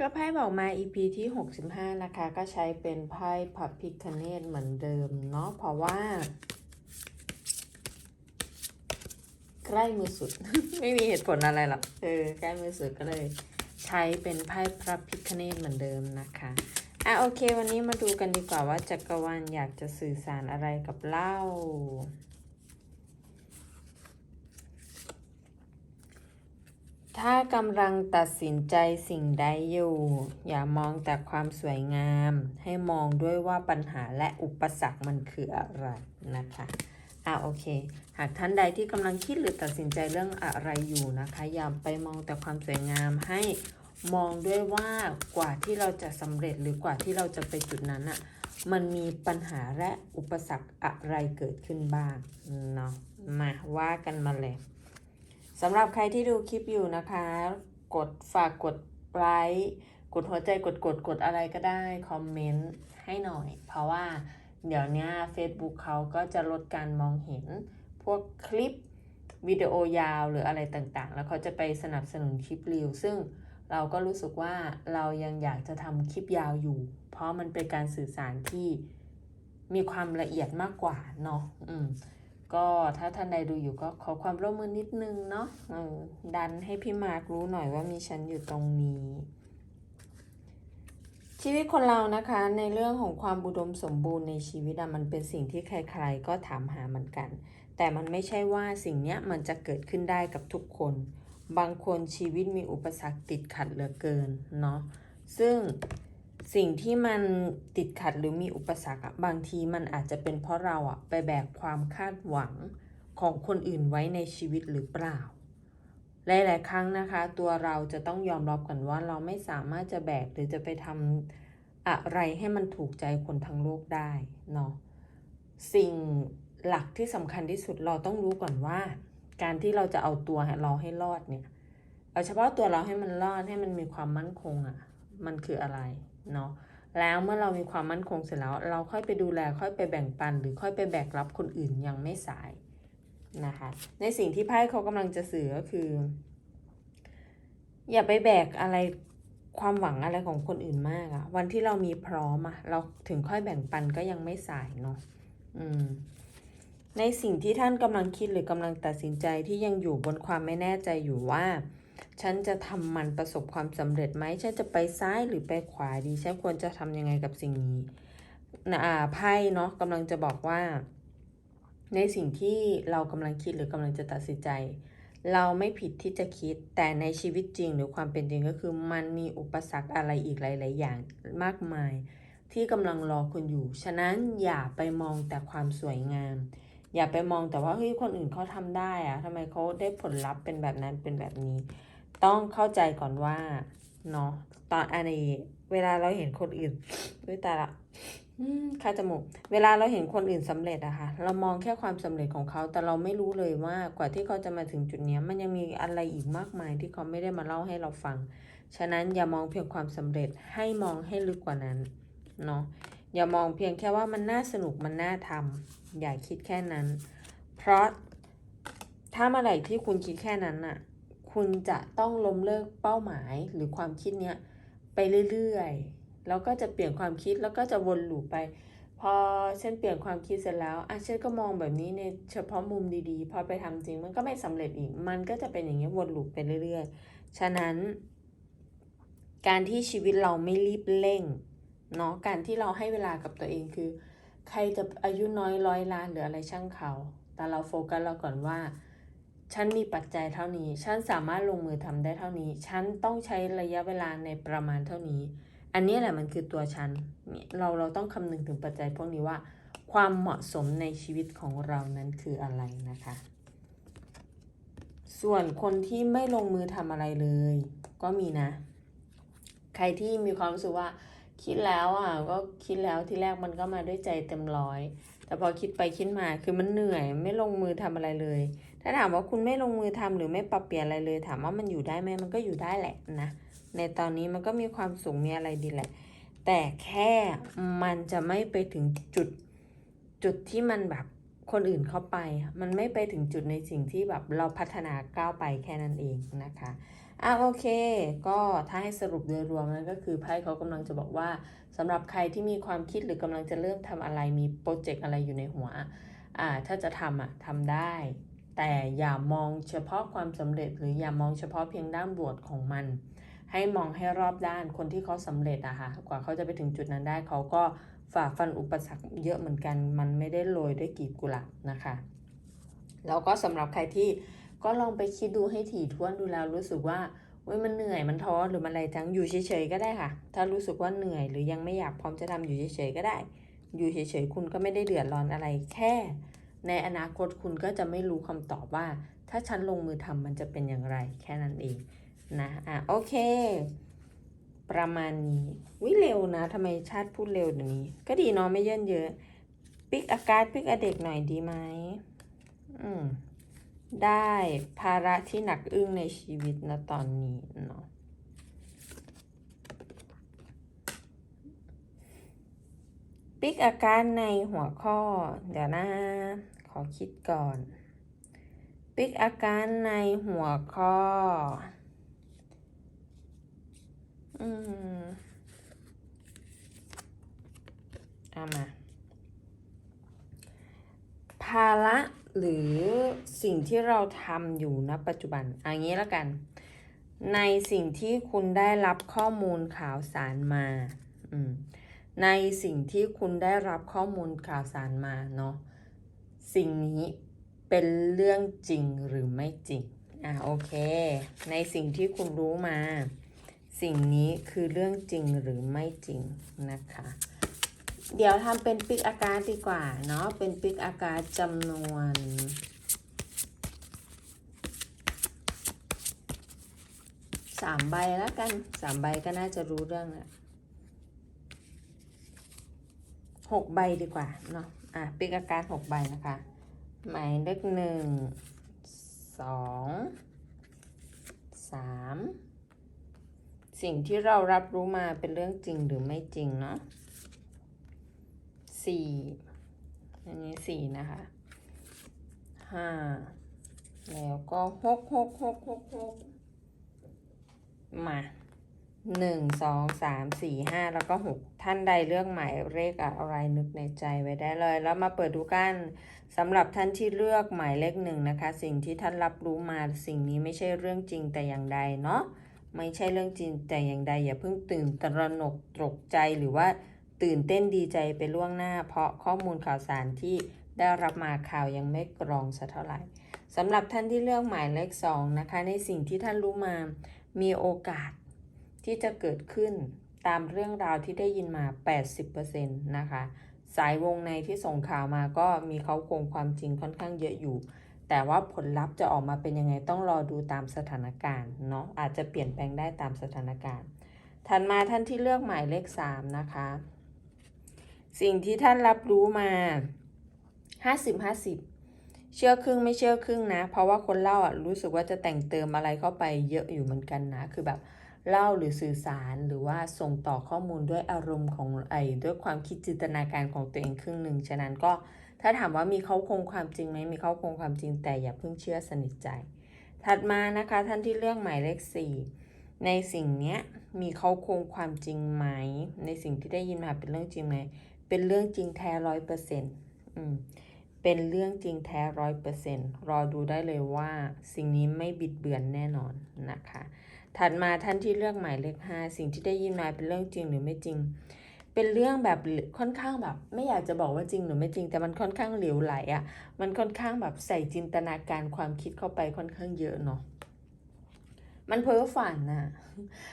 ก็ไพ่บอกมา EP ที่ 65 นะคะ ก็ใช้เป็นไพ่พับพิคเนตเหมือนเดิมเนาะเพราะว่า ใกล้มือสุด ไม่มีเหตุผลอะไรหรอกเออใกล้มือสุดก็เลย ใช้เป็นไพ่พระพิคเนตเหมือนเดิมนะคะอะโอเค วันนี้มาดูกันดีกว่าว่าจักรวาลอยากจะสื่อสารอะไรกับเล่า ถ้ากำลังตัดสินใจสิ่งใดอยู่ อย่ามองแต่ความสวยงาม ให้มองด้วยว่าปัญหาและอุปสรรคมันคืออะไรนะคะอะโอเค หากท่านใดที่กำลังคิดหรือตัดสินใจเรื่องอะไรอยู่นะคะอย่าไปมองแต่ความสวยงามให้มองด้วยว่ากว่าที่เราจะสำเร็จหรือกว่าที่เราจะไปจุดนั้นอะ่ะมันมีปัญหาและอุปสรรคอะไรเกิดขึ้นบ้างเนาะมาว่ากันมาเลย สำหรับใครที่ดูคลิปอยู่นะคะ กดฝากกดไลค์กดหัวใจกดกดกดอะไรก็ได้ คอมเมนต์ให้หน่อย เพราะว่าเดี๋ยวนี้ Facebook เขาก็จะลดการมองเห็น พวกคลิปวิดีโอยาวหรืออะไรต่างๆ แล้วเขาจะไปสนับสนุนคลิปรีวซึ่งเราก็รู้สึกว่าเรายังอยากจะทำคลิปยาวอยู่ เพราะมันเป็นการสื่อสารที่มีความละเอียดมากกว่าเนาะอืม ก็ถ้าท่านใดดูอยู่ก็ขอความร่วมมือนิดนึงเนาะดันให้พี่มาร์ครู้หน่อยว่ามีฉันอยู่ตรงนี้ ชีวิตคนเรานะคะในเรื่องของความบุดมสมบูรณ์ในชีวิตมันเป็นสิ่งที่ใครๆ ก็ถามหาเหมือนกัน แต่มันไม่ใช่ว่าสิ่งนี้มันจะเกิดขึ้นได้กับทุกคน บางคนชีวิตมีอุปสรรคติดขัดเหลือเกินเนาะซึ่ง สิ่งที่มันติดขัดหรือมีอุปสรรคอะบางทีมันอาจจะเป็นเพราะเราอะไปแบกความคาดหวังของคนอื่นไว้ในชีวิตหรือเปล่า หลายๆครั้งนะคะ ตัวเราจะต้องยอมรับกันว่าเราไม่สามารถจะแบกหรือจะไปทำอะไรให้มันถูกใจคนทั้งโลกได้เนาะสิ่งหลักที่สำคัญที่สุดเราต้องรู้ก่อนว่า การที่เราจะเอาตัวเราให้รอดเนี่ยเอาเฉพาะตัวเราให้มันรอดให้มันมีความมั่นคงอะ่ะ มันคืออะไร เนาะแล้วเมื่อเรามีความมั่นคงเสร็จแล้ว เราค่อยไปดูแลค่อยไปแบ่งปัน หรือค่อยไปแบกรับคนอื่นยังไม่สายนะคะในสิ่งที่ไพ่เขากำลังจะสื่อก็คือ อย่าไปแบกอะไรความหวังอะไรของคนอื่นมากอะวันที่เรามีพร้อมอะเราถึงค่อยแบ่งปันก็ยังไม่สายเนาะอืมในสิ่งที่ท่านกำลังคิดหรือกำลังตัดสินใจที่ยังอยู่บนความไม่แน่ใจอยู่ว่า ฉันจะทำมันประสบความสำเร็จไหมฉันจะไปซ้ายหรือไปขวาดี ฉันควรจะทำยังไงกับสิ่งนี้นะอ่าไพ่เนาะกำลังจะบอกว่า ในสิ่งที่เรากำลังคิดหรือกำลังจะตัดสินใจ เราไม่ผิดที่จะคิด แต่ในชีวิตจริงหรือความเป็นจริงก็คือ มันมีอุปสรรคอะไรอีกหลาย ๆ อย่างมากมาย ที่กำลังรอคุณอยู่ ฉะนั้นอย่าไปมองแต่ความสวยงามอย่าไปมองแต่ว่าเฮ้ยคนอื่นเขาทำได้อะทำไมเขาได้ผลลัพธ์เป็นแบบนั้นเป็นแบบนี้ ต้องเข้าใจก่อนว่าเนาะตอนอันนี้เวลาเราเห็นคนอื่นด้วยตาละค่าจมูก เวลาเราเห็นคนอื่นสำเร็จอะค่ะ เรามองแค่ความสำเร็จของเขา แต่เราไม่รู้เลยว่ากว่าที่เขาจะมาถึงจุดนี้มันยังมีอะไรอีกมากมายที่เขาไม่ได้มาเล่าให้เราฟัง ฉะนั้นอย่ามองเพียงความสำเร็จให้มองให้ลึกกว่านั้นเนาะ อย่ามองเพียงแค่ว่ามันน่าสนุกมันน่าทำอย่าคิดแค่นั้น เพราะถ้าเมื่อไหร่ที่คุณคิดแค่นั้นน่ะ คุณจะต้องล้มเลิกเป้าหมายหรือความคิดเนี้ยไปเรื่อยๆ แล้วก็จะเปลี่ยนความคิดแล้วก็จะวนลูปไป พอฉันเปลี่ยนความคิดเสร็จแล้วอะฉันก็มองแบบนี้ในเฉพาะมุมดีๆ พอไปทำจริงมันก็ไม่สำเร็จอีก มันก็จะเป็นอย่างเงี้ยวนลูปไปเรื่อยๆ ฉะนั้น การที่ชีวิตเราไม่รีบเร่งเนาะการที่เราให้เวลากับตัวเองคือ ใครจะอายุน้อยร้อยล้านหรืออะไรช่างเขา แต่เราโฟกัสเราก่อนว่า ฉันมีปัจจัยเท่านี้ ฉันสามารถลงมือทำได้เท่านี้ ฉันต้องใช้ระยะเวลาในประมาณเท่านี้ อันนี้แหละมันคือตัวฉัน เราเราต้องคำนึงถึงปัจจัยพวกนี้ว่าความเหมาะสมในชีวิตของเรานั้นคืออะไรนะคะ ส่วนคนที่ไม่ลงมือทำอะไรเลย ก็มีนะ ใครที่มีความรู้สึกว่า คิดแล้วอะก็คิดแล้วที่แรกมันก็มาด้วยใจเต็มร้อย แต่พอคิดไปคิดมาคือมันเหนื่อยไม่ลงมือทำอะไรเลย ถ้าถามว่าคุณไม่ลงมือทำหรือไม่ปรับเปลี่ยนอะไรเลย ถามว่ามันอยู่ได้ไหมมันก็อยู่ได้แหละนะ ในตอนนี้มันก็มีความสุขมีอะไรดีแหละ แต่แค่มันจะไม่ไปถึงจุดจุดที่มันแบบคนอื่นเข้าไป มันไม่ไปถึงจุดในสิ่งที่แบบเราพัฒนาก้าวไปแค่นั้นเองนะคะอะโอเค ก็ถ้าให้สรุปโดยรวมนั่นก็คือไพ่เขากำลังจะบอกว่าสำหรับใครที่มีความคิดหรือกำลังจะเริ่มทำอะไรมีโปรเจกต์อะไรอยู่ในหัวอ่าถ้าจะทำอะทำได้ แต่อย่ามองเฉพาะความสำเร็จ หรืออย่ามองเฉพาะเพียงด้านบวกของมัน ให้มองให้รอบด้านคนที่เขาสำเร็จอะค่ะกว่าเขาจะไปถึงจุดนั้นได้เขาก็ฝ่าฟันอุปสรรคเยอะเหมือนกัน มันไม่ได้โรยด้วยกีบกุหลาบนะคะแล้วก็สำหรับใครที่ก็ลองไปคิดดูให้ถี่ถ้วนดูแล้วรู้สึกว่าเว้ยมันเหนื่อยมันท้อหรือมันอะไรจังอยู่เฉยๆก็ได้ค่ะ ถ้ารู้สึกว่าเหนื่อยหรือยังไม่อยากพร้อมจะทำอยู่เฉยๆก็ได้ อยู่เฉยๆคุณก็ไม่ได้เดือดร้อนอะไรแค่ ในอนาคตคุณก็จะไม่รู้คำตอบว่า ถ้าฉันลงมือทำมันจะเป็นอย่างไร แค่นั้นเองนะอะโอเค ประมาณนี้วิเร็วนะทำไมชาติพูดเร็วเดี๋ยวนี้ ก็ดีเนาะไม่เยินเยอะปิกอาการปิกอเด็กหน่อยดีไหมอืมได้ภาระที่หนักอึ้งในชีวิตนะตอนนี้เนาะปิกอาการในหัวข้อ เดี๋ยวนะ อคิดก่อน ปิกอาการในหัวข้อ อืมเอามา ภาระหรือสิ่งที่เราทำอยู่ณปัจจุบันอย่างนี้แล้วกัน ในสิ่งที่คุณได้รับข้อมูลข่าวสารมาอืมในสิ่งที่คุณได้รับข้อมูลข่าวสารมาเนาะ สิ่งนี้เป็นเรื่องจริงหรือไม่จริง อะโอเค ในสิ่งที่คุณรู้มา สิ่งนี้คือเรื่องจริงหรือไม่จริงนะคะ เดี๋ยวทำเป็นปิกอาการดีกว่าเนาะ เป็นปิกอาการจำนวนสามใบแล้วกันสามใบก็น่าจะรู้เรื่องละหกใบดีกว่าเนาะ อะปิกอาการหกใบนะคะ หมายเลขหนึ่งสองสามสิ่งที่เรารับรู้มาเป็นเรื่องจริงหรือไม่จริงเนาะสี่อันนี้สี่นะคะห้าแล้วก็หกหกหกหกหกมา หนึ่งสองสามสี่ห้าแล้วก็หกท่านใดเลือกหมายเลขอะไรนึกในใจไว้ได้เลย แล้วมาเปิดดูกันสำหรับท่านที่เลือกหมายเลขหนึ่งนะคะ สิ่งที่ท่านรับรู้มาสิ่งนี้ไม่ใช่เรื่องจริงแต่อย่างใดเนาะไม่ใช่เรื่องจริงแต่อย่างใดอย่าเพิ่งตื่นตระหนกตกใจหรือว่าตื่นเต้นดีใจไปล่วงหน้า เพราะข้อมูลข่าวสารที่ได้รับมาข่าวยังไม่กรองสักเท่าไหร่สำหรับท่านที่เลือกหมายเลข2นะคะ ในสิ่งที่ท่านรู้มามีโอกาส ที่จะเกิดขึ้นตามเรื่องราวที่ได้ยินมา 80%นะคะ สายวงในที่ส่งข่าวมาก็มีเขาโคงความจริงค่อนข้างเยอะอยู่ แต่ว่าผลลัพธ์จะออกมาเป็นยังไงต้องรอดูตามสถานการณ์เนาะอาจจะเปลี่ยนแปลงได้ตามสถานการณ์ ถัดมาท่านที่เลือกหมายเลข 3 นะคะ สิ่งที่ท่านรับรู้มาห้าสิบห้าสิบเชื่อครึ่งไม่เชื่อครึ่งนะ เพราะว่าคนเล่าอะรู้สึกว่าจะแต่งเติมอะไรเข้าไปเยอะอยู่เหมือนกันนะ คือแบบ เล่าหรือสื่อสารหรือว่าส่งต่อข้อมูลด้วยอารมณ์ของไอ้ด้วยความคิดจินตนาการของตัวเองครึ่งหนึ่งฉะนั้นก็ถ้าถามว่ามีเขาคงความจริงไหมมีเขาคงความจริงแต่อย่าเพิ่งเชื่อสนิทใจ ถัดมานะคะท่านที่เลือกหมายเลขสี่ในสิ่งนี้มีเขาคงความจริงไหม ในสิ่งที่ได้ยินมาเป็นเรื่องจริงไหมเป็นเรื่องจริงแท้ร้อยเปอร์เซ็นต์เป็นเรื่องจริงแท้ร้อยเปอร์เซ็นต์รอดูได้เลยว่าสิ่งนี้ไม่บิดเบือนแน่นอนนะคะ ถัดมาท่านที่เลือกหมายเลขห้าสิ่งที่ได้ยินมาเป็นเรื่องจริงหรือไม่จริง เป็นเรื่องแบบค่อนข้างแบบ ไม่อยากจะบอกว่าจริงหรือไม่จริง แต่มันค่อนข้างเหลวไหลอะ่ะ มันค่อนข้างแบบใส่จินตนาการความคิดเข้าไปค่อนข้างเยอะเนาะมันเพ้อฝันนะ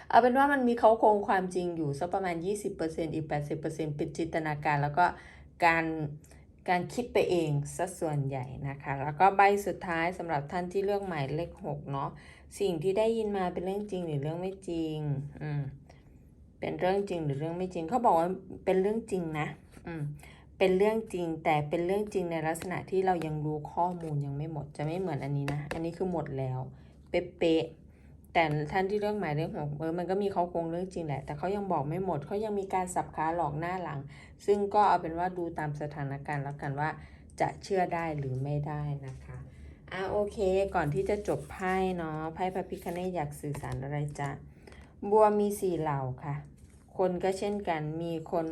เอาเป็นว่ามันมีเขาโครงความจริงอยู่สักประมาณ 20%อีก 80%เป็นจินตนาการแล้วก็การการคิดไปเองสัส่วนใหญ่นะคะ แล้วก็ใบสุดท้ายสำหรับท่านที่เลือกหมายเลข6เนาะ สิ่งที่ได้ยินมาเป็นเรื่องจริงหรือเรื่องไม่จริง อืม เป็นเรื่องจริงหรือเรื่องไม่จริง เขาบอกว่าเป็นเรื่องจริงนะ อืม เป็นเรื่องจริงแต่เป็นเรื่องจริงในลักษณะที่เรายังรู้ข้อมูลยังไม่หมด จะไม่เหมือนอันนี้นะ อันนี้คือหมดแล้ว เป๊ะแต่ท่านที่เรื่องหมายเลขหกเออมันก็มีเขาโคงเรื่องจริงแหละ แต่เขายังบอกไม่หมดเขายังมีการสับขาหลอกหน้าหลัง ซึ่งก็เอาเป็นว่าดูตามสถานการณ์แล้วกันว่าจะเชื่อได้หรือไม่ได้นะคะ อะโอเค ก่อนที่จะจบไพ่เนาะไพ่พระพิคเนตอยากสื่อสารอะไรจ๊ะบัวมีสี่เหล่าค่ะ คนก็เช่นกันมีคน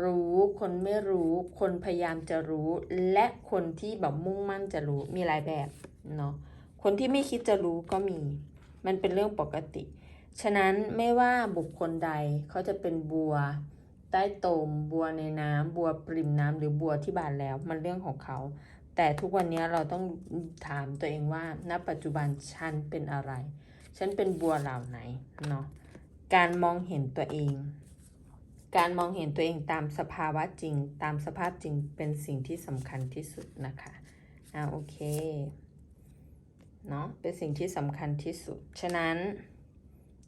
รู้คนไม่รู้ คนพยายามจะรู้ และคนที่แบบมุ่งมั่นจะรู้มีหลายแบบเนาะคนที่ไม่คิดจะรู้ก็มี มันเป็นเรื่องปกติ ฉะนั้นไม่ว่าบุคคลใดเขาจะเป็นบัว ใต้โตมบัวในน้ำบัวปริมน้ำหรือบัวที่บานแล้ว มันเรื่องของเขา แต่ทุกวันนี้เราต้องถามตัวเองว่า ณ ปัจจุบันฉันเป็นอะไร ฉันเป็นบัวเหล่าไหนเนาะ การมองเห็นตัวเอง การมองเห็นตัวเองตามสภาวะจริง ตามสภาพจริงเป็นสิ่งที่สำคัญที่สุดนะคะ อ่าโอเค เนาะเป็นสิ่งที่สำคัญที่สุด ฉะนั้น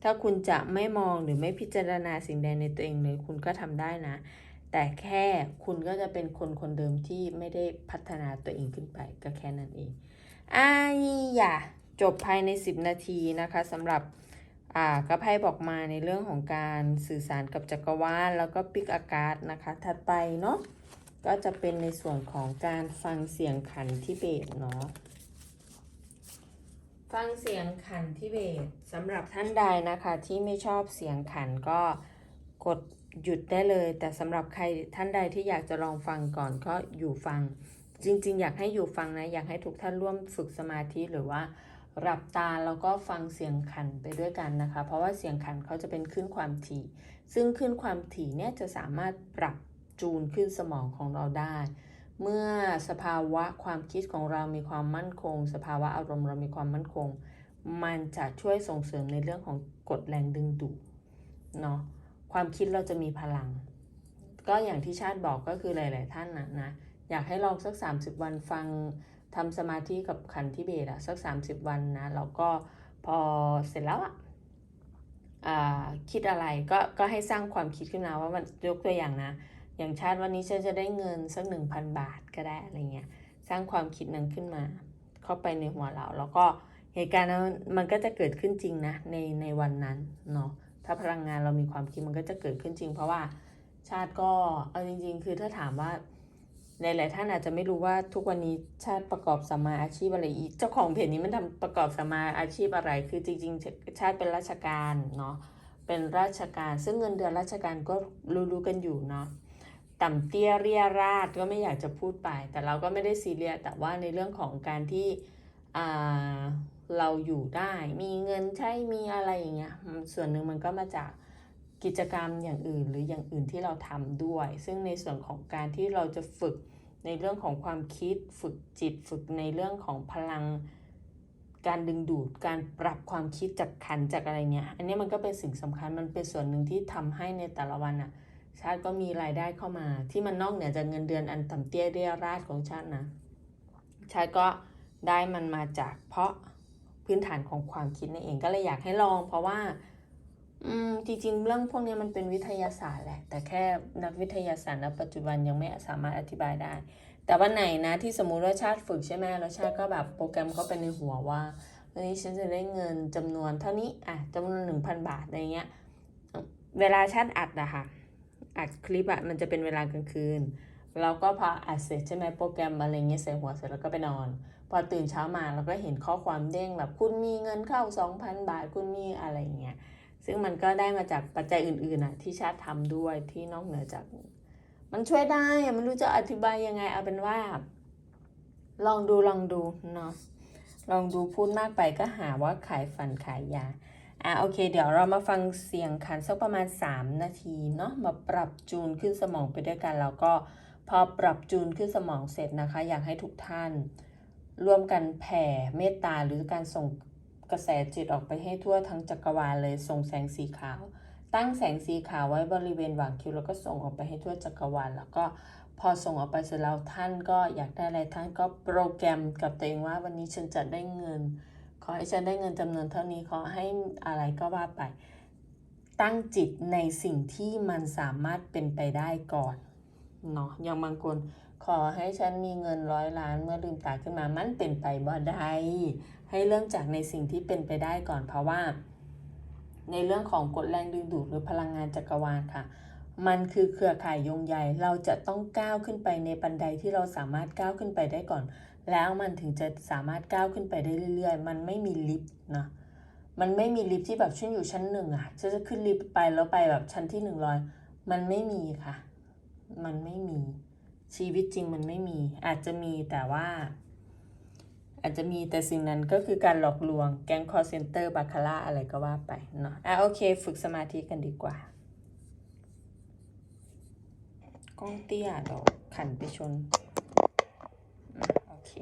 ถ้าคุณจะไม่มองหรือไม่พิจารณาสิ่งใดในตัวเองเลย คุณก็ทำได้นะ แต่แค่คุณก็จะเป็นคนคนเดิมที่ไม่ได้พัฒนาตัวเองขึ้นไปก็แค่นั้นเองอ่าอย่าจบภายใน 10 นาทีนะคะสำหรับอ่ากระไพ่บอกมาในเรื่องของการสื่อสารกับจักรวาลแล้วก็ปิกอากาศนะคะถัดไปเนาะก็จะเป็นในส่วนของการฟังเสียงขันทิเบตเนาะฟังเสียงขันทิเบตสำหรับท่านใดนะคะที่ไม่ชอบเสียงขันก็กด หยุดได้เลย แต่สำหรับใครท่านใดที่อยากจะลองฟังก่อนก็อยู่ฟัง จริง ๆ อยากให้อยู่ฟังนะ อยากให้ทุกท่านร่วมฝึกสมาธิหรือว่าหลับตาแล้วก็ฟังเสียงขันไปด้วยกันนะคะ เพราะว่าเสียงขันเขาจะเป็นขึ้นความถี่ ซึ่งขึ้นความถี่เนี่ยจะสามารถปรับจูนขึ้นสมองของเราได้ เมื่อสภาวะความคิดของเรามีความมั่นคง สภาวะอารมณ์เรามีความมั่นคง มันจะช่วยส่งเสริมในเรื่องของกฎแรงดึงดูดเนาะ ความคิดเราจะมีพลัง ก็อย่างที่ชาติบอกก็คือหลาย ๆ ท่านนะนะอยากให้ลองสัก 30 วันฟังทำสมาธิกับขันธ์ทิเบตอะสัก 30 วันนะแล้วก็พอเสร็จแล้วอะอ่าคิดอะไรก็ก็ให้สร้างความคิดขึ้นมาว่ามันยกตัวอย่างนะ อย่างชาติวันนี้ฉันจะได้เงินสัก 1,000 บาทก็ได้อะไรเงี้ยสร้างความคิดนั้นขึ้นมา เข้าไปในหัวเรา แล้วก็เหตุการณ์นั้นมันก็จะเกิดขึ้นจริงนะในในวันนั้นเนาะ ถ้าพลังงานเรามีความคิดมันก็จะเกิดขึ้นจริง เพราะว่าชาติก็เอาจริง ๆ คือถ้าถามว่าในหลายท่านอาจจะไม่รู้ว่าทุกวันนี้ชาติประกอบสมาอาชีพอะไรอีกเจ้าของเพจนี้มันทำประกอบสมาอาชีพอะไร คือจริง ๆ ชาติเป็นราชการเนาะเป็นราชการ ซึ่งเงินเดือนราชการก็รู้ๆกันอยู่เนาะต่ำเตี้ยเรียราดก็ไม่อยากจะพูดไป แต่เราก็ไม่ได้ซีเรียสแต่ว่าในเรื่องของการที่อ่า เราอยู่ได้ มีเงินใช้มีอะไรอย่างเงี้ยส่วนหนึ่งมันก็มาจากกิจกรรมอย่างอื่น หรืออย่างอื่นที่เราทำด้วย ซึ่งในส่วนของการที่เราจะฝึกในเรื่องของความคิดฝึกจิตฝึกในเรื่องของพลังการดึงดูดการปรับความคิดจากขันจากอะไรเนี่ย อันนี้มันก็เป็นสิ่งสำคัญมันเป็นส่วนหนึ่งที่ทำให้ในแต่ละวันอะชาติก็มีรายได้เข้ามา ที่มันนอกเหนือจากเงินเดือนอันต่ำเตี้ยเรียราดของชาตินะชาติก็ได้มันมาจากเพราะ พื้นฐานของความคิดนั่นเองก็เลยอยากให้ลอง เพราะว่า อืมจริงๆ เรื่องพวกนี้มันเป็นวิทยาศาสตร์แหละ แต่แค่นักวิทยาศาสตร์ณปัจจุบันยังไม่สามารถอธิบายได้ แต่วันไหนนะที่สมมุติว่าชาติฝึกใช่ไหมแล้วชาติก็แบบโปรแกรมเข้าไปในหัวว่าวันนี้ฉันจะได้เงินจำนวนเท่านี้อะจำนวนหนึ่งพันบาทอะไรเงี้ยเวลาชาติอัดอะค่ะอัดคลิปอะมันจะเป็นเวลากลางคืนเราก็พออัดเสร็จใช่ไหมโปรแกรมอะไรเงี้ยใส่หัวเสร็จแล้วก็ไปนอน พอตื่นเช้ามาเราก็เห็นข้อความเด้งแบบคุณมีเงินเข้า 2,000 บาทคุณมีอะไรเงี้ยซึ่งมันก็ได้มาจากปัจจัยอื่นๆนะที่ชาติทำด้วยที่นอกเหนือจาก มันช่วยได้ไม่รู้จะอธิบายยังไงเอาเป็นว่า ลองดูลองดูเนาะลองดูพูดมากไปก็หาว่าขายฝันขายยาอะโอเค เดี๋ยวเรามาฟังเสียงขันสักประมาณ 3 นาทีเนาะมาปรับจูนขึ้นสมองไปด้วยกันแล้วก็พอปรับจูนขึ้นสมองเสร็จนะคะ อยากให้ทุกท่าน ร่วมกันแผ่เมตตาหรือการส่งกระแสจิตออกไปให้ทั่วทั้งจักรวาลเลยส่งแสงสีขาว ตั้งแสงสีขาวไว้บริเวณหว่างคิ้วแล้วก็ส่งออกไปให้ทั่วจักรวาลแล้วก็พอส่งออกไปเสร็จแล้วท่านก็อยากได้อะไรท่านก็โปรแกรมกับตัวเองว่าวันนี้ฉันจะได้เงิน ขอให้ฉันได้เงินจำนวนเท่านี้ขอให้อะไรก็ว่าไป ตั้งจิตในสิ่งที่มันสามารถเป็นไปได้ก่อนเนาะอย่างบางคน ขอให้ฉันมีเงินร้อยล้านเมื่อลืมตาขึ้นมามันเป็นไปบ่ได้ให้เริ่มจากในสิ่งที่เป็นไปได้ก่อนเพราะว่า ในเรื่องของกฎแรงดึงดูดหรือพลังงานจักรวาลค่ะ มันคือเครือข่ายยงใยเราจะต้องก้าวขึ้นไปในบันไดที่เราสามารถก้าวขึ้นไปได้ก่อน แล้วมันถึงจะสามารถก้าวขึ้นไปได้เรื่อยๆ มันไม่มีลิฟต์เนาะมันไม่มีลิฟต์ที่แบบฉันอยู่ชั้นหนึ่งอะฉันจะขึ้นลิฟต์ไปแล้วไปแบบชั้นที่หนึ่งร้อยมันไม่มีค่ะ มันไม่มี ชีวิตจริงมันไม่มี อาจจะมีแต่ว่า อาจจะมีแต่สิ่งนั้นก็คือการหลอกลวงแก๊งคอร์เซนเตอร์บาคาร่าอะไรก็ว่าไปเนาะอะโอเค ฝึกสมาธิกันดีกว่ากล้องเตี้ยเดี๋ยวขันไปชน โอเค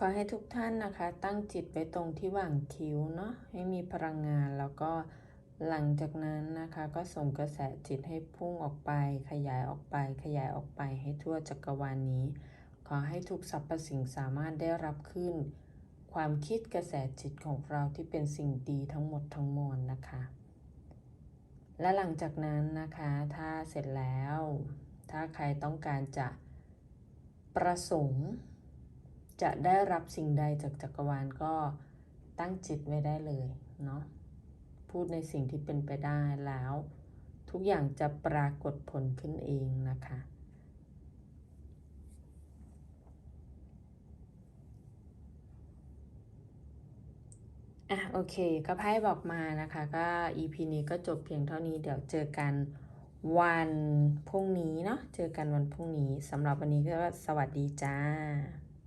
ขอให้ทุกท่านนะคะ ตั้งจิตไว้ตรงที่หว่างคิ้วเนาะให้มีพลังงานแล้วก็หลังจากนั้นนะคะ ก็ส่งกระแสจิตให้พุ่งออกไป ขยายออกไปขยายออกไปให้ทั่วจักรวาลนี้ ขอให้ทุกสรรพสิ่งสามารถได้รับขึ้น ความคิดกระแสจิตของเราที่เป็นสิ่งดีทั้งหมดทั้งมวลนะคะ และหลังจากนั้นนะคะ ถ้าเสร็จแล้ว ถ้าใครต้องการจะประสงค์ จะได้รับสิ่งใดจากจักรวาลก็ตั้งจิตไว้ได้เลยเนาะพูดในสิ่งที่เป็นไปได้แล้ว ทุกอย่างจะปรากฏผลขึ้นเองนะคะ อะโอเค ก็ไพ่บอกมานะคะก็ EP นี้ก็จบเพียงเท่านี้เดี๋ยวเจอกันวันพรุ่งนี้เนาะเจอกันวันพรุ่งนี้สำหรับวันนี้ก็สวัสดีจ้า